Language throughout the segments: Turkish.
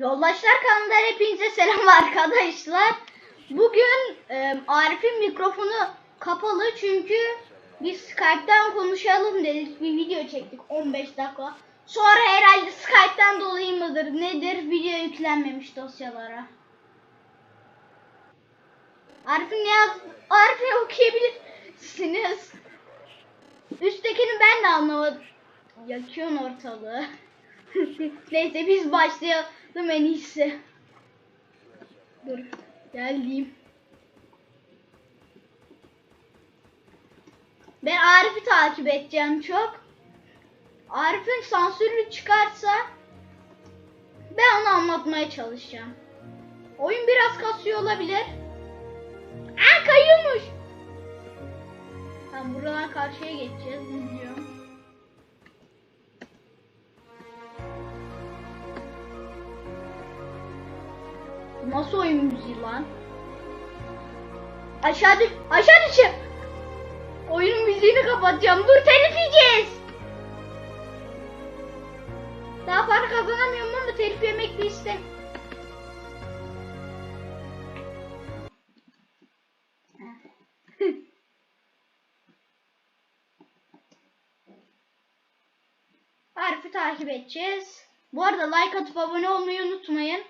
Yoldaşlar kanalından hepinize selam arkadaşlar. Bugün e, Arif'in mikrofonu kapalı çünkü biz Skype'tan konuşalım dedik. Bir video çektik 15 dakika. Sonra herhalde Skype'tan dolayı mıdır nedir video yüklenmemiş dosyalara. Arif'in ne yaz Arif'i okuyabilirsiniz. Üsttekini ben de anlamadım. Yakıyorsun ortalığı. Neyse biz başlayalım en iyisi. Dur geldim. Ben Arif'i takip edeceğim çok. Arif'in sansürü çıkarsa ben onu anlatmaya çalışacağım. Oyun biraz kasıyor olabilir. Aa kayıyormuş. Tamam buradan karşıya geçeceğiz Nasıl oyun müziği lan? Aşağı düş, aşağı düşün. Oyunun müziğini kapatacağım. Dur telif yiyeceğiz. Daha para kazanamıyorum ama telif yemek de istem. Harfi takip edeceğiz. Bu arada like atıp abone olmayı unutmayın.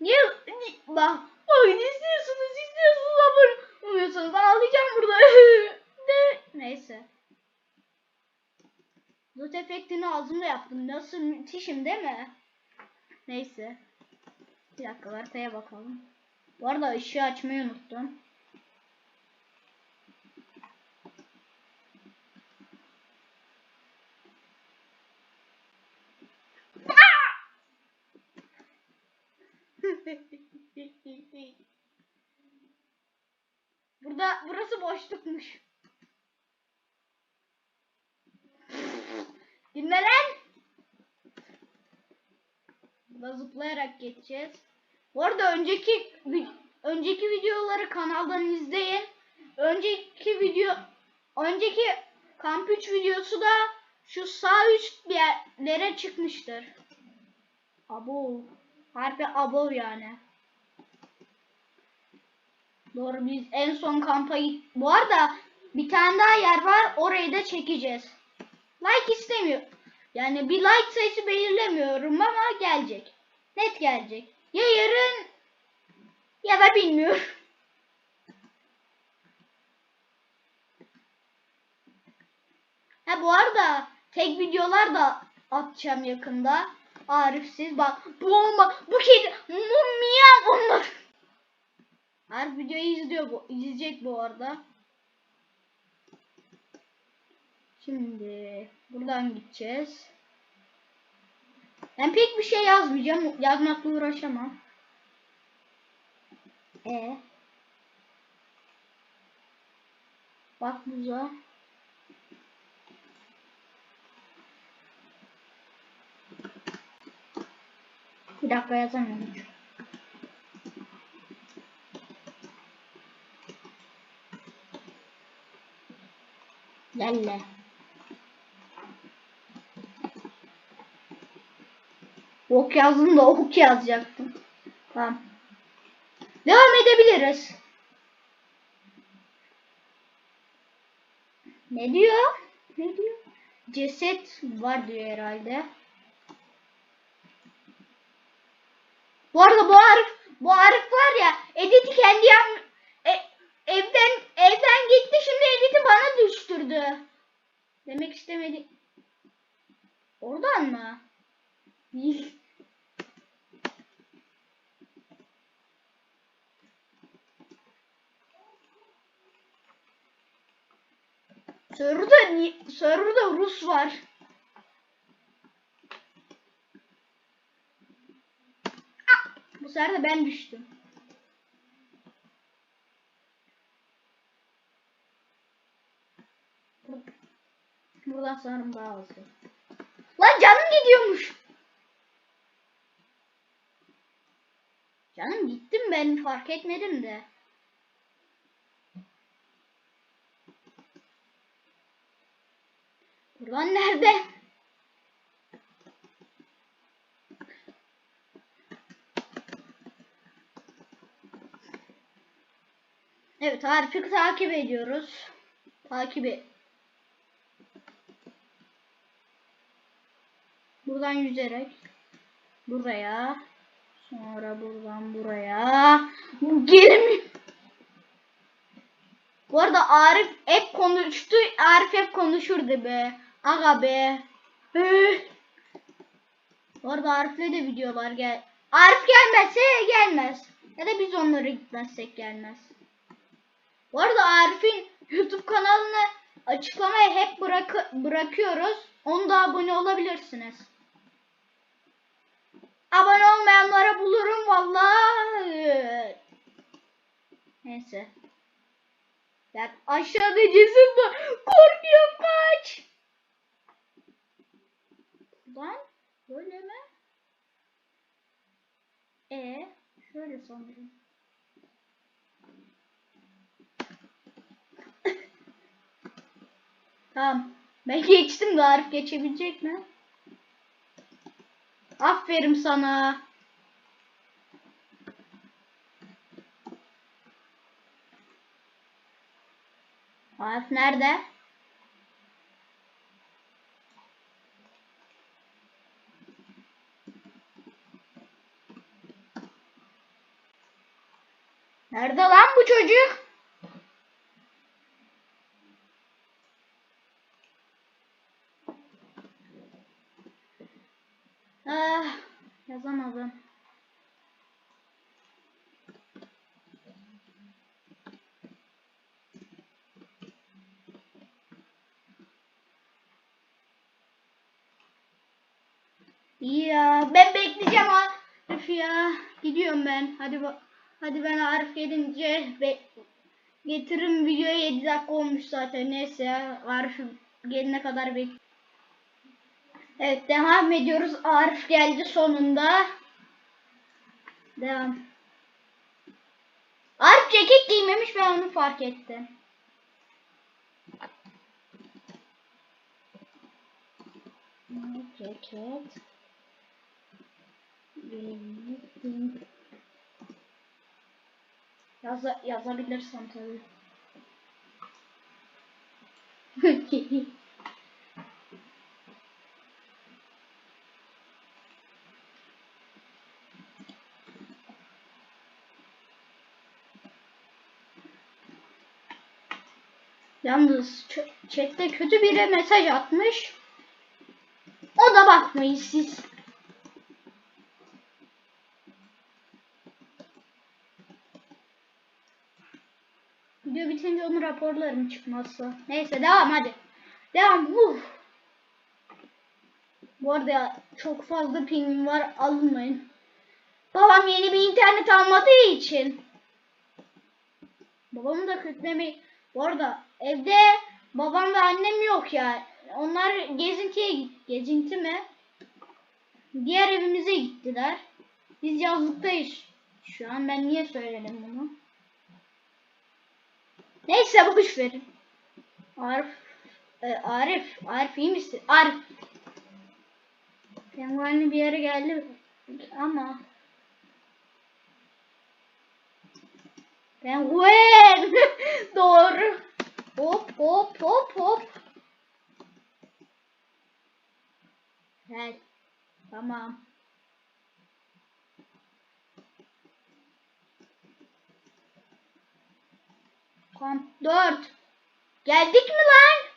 Niye? ni- Bak. Bakın istiyorsunuz istiyorsunuz abone olmuyorsunuz. Ağlayacağım burada. ne? Neyse. Zot efektini ağzımda yaptım. Nasıl müthişim değil mi? Neyse. Bir dakika haritaya bakalım. Bu arada ışığı açmayı unuttum. Burada burası boşlukmuş. Dinle lan. Burada zıplayarak geçeceğiz. Bu arada önceki önceki videoları kanaldan izleyin. Önceki video önceki kamp 3 videosu da şu sağ üst bir yerlere çıkmıştır. Abo. Harbi abo yani. Doğru biz en son kampa. Bu arada bir tane daha yer var. Orayı da çekeceğiz. Like istemiyor. Yani bir like sayısı belirlemiyorum ama gelecek. Net gelecek. Ya yarın ya da bilmiyorum. Ha bu arada tek videolar da atacağım yakında. Arifsiz bak bu olma bu kedi miyav olmadı. Her videoyu izliyor bu izleyecek bu arada. Şimdi buradan gideceğiz. Ben pek bir şey yazmayacağım. Yazmakla uğraşamam. E. Bak buza. Bir dakika yazamıyorum. Gelle. Ok yazdım da ok yazacaktım. Tamam. Devam edebiliriz. Ne diyor? Ne diyor? Ceset var diyor herhalde. Bu arada bu Arif, bu Arif var ya editi kendi yap e, evden evden gitti şimdi editi bana düştürdü. Demek istemedi. Oradan mı? Değil. Server'da, server'da Rus var. Ah! Bu sefer de ben düştüm. Buradan sanırım daha hızlı. Lan canım gidiyormuş. Canım gittim ben fark etmedim de. Buradan nerede? Evet Arif'i takip ediyoruz. Takip. Buradan yüzerek buraya sonra buradan buraya gelin Bu arada Arif hep konuştu. Arif hep konuşurdu be. Aga be. Üh. Bu arada Arif'le de videolar gel. Arif gelmezse gelmez. Ya da biz onları gitmezsek gelmez. Bu arada Arif'in YouTube kanalını açıklamaya hep bırak bırakıyoruz. Onu da abone olabilirsiniz. Abone olmayanlara bulurum vallahi. Neyse. Ya aşağıda cesim var. Korkuyorum kaç. Buradan böyle mi? E şöyle sanırım. Tamam. Ben geçtim de Arif geçebilecek mi? Aferin sana. Arif nerede? Nerede lan bu çocuk? Ah, yazamadım. Ya, ben bekleyeceğim Arif ya. Gidiyorum ben. Hadi hadi ben Arif gelince be getiririm videoya 7 dakika olmuş zaten. Neyse Arif gelene kadar bek. Evet devam ediyoruz. Arif geldi sonunda. Devam. Arif ceket giymemiş ben onu fark ettim. Ceket. Yaza, yazabilirsem tabii. Yalnız chatte kötü biri mesaj atmış. O da bakmayın siz. Video bitince onu raporlarım çıkmazsa. Neyse devam hadi. Devam. Uf. Bu arada çok fazla pingim var almayın. Babam yeni bir internet almadığı için. Babamı da kötülemeyi. Bu arada evde babam ve annem yok ya. Onlar gezintiye. Gezinti mi? Diğer evimize gittiler. Biz yazlıktayız. Şu an ben niye söyledim bunu? Neyse boş verin. Arif, e, Arif, Arif iyi misin? Arif. Penguenli bir yere geldi ama Penguen. Doğru. Hop hop hop hop. Gel. Tamam. Kamp 4. Geldik mi lan?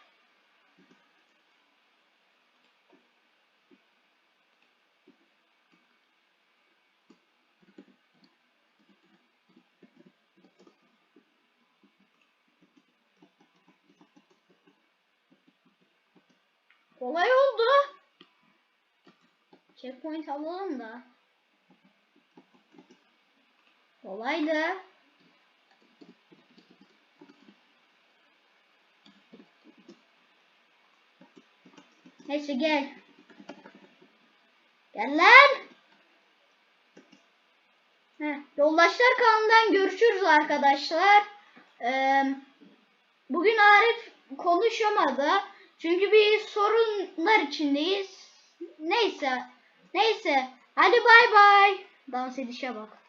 Kolay oldu. Checkpoint alalım da. Kolaydı. Neyse gel. Gel lan. Heh, Yoldaşlar kanalından görüşürüz arkadaşlar. Ee, bugün Arif konuşamadı. Çünkü bir sorunlar içindeyiz. Neyse. Neyse. Hadi bay bay. Dans edişe bak.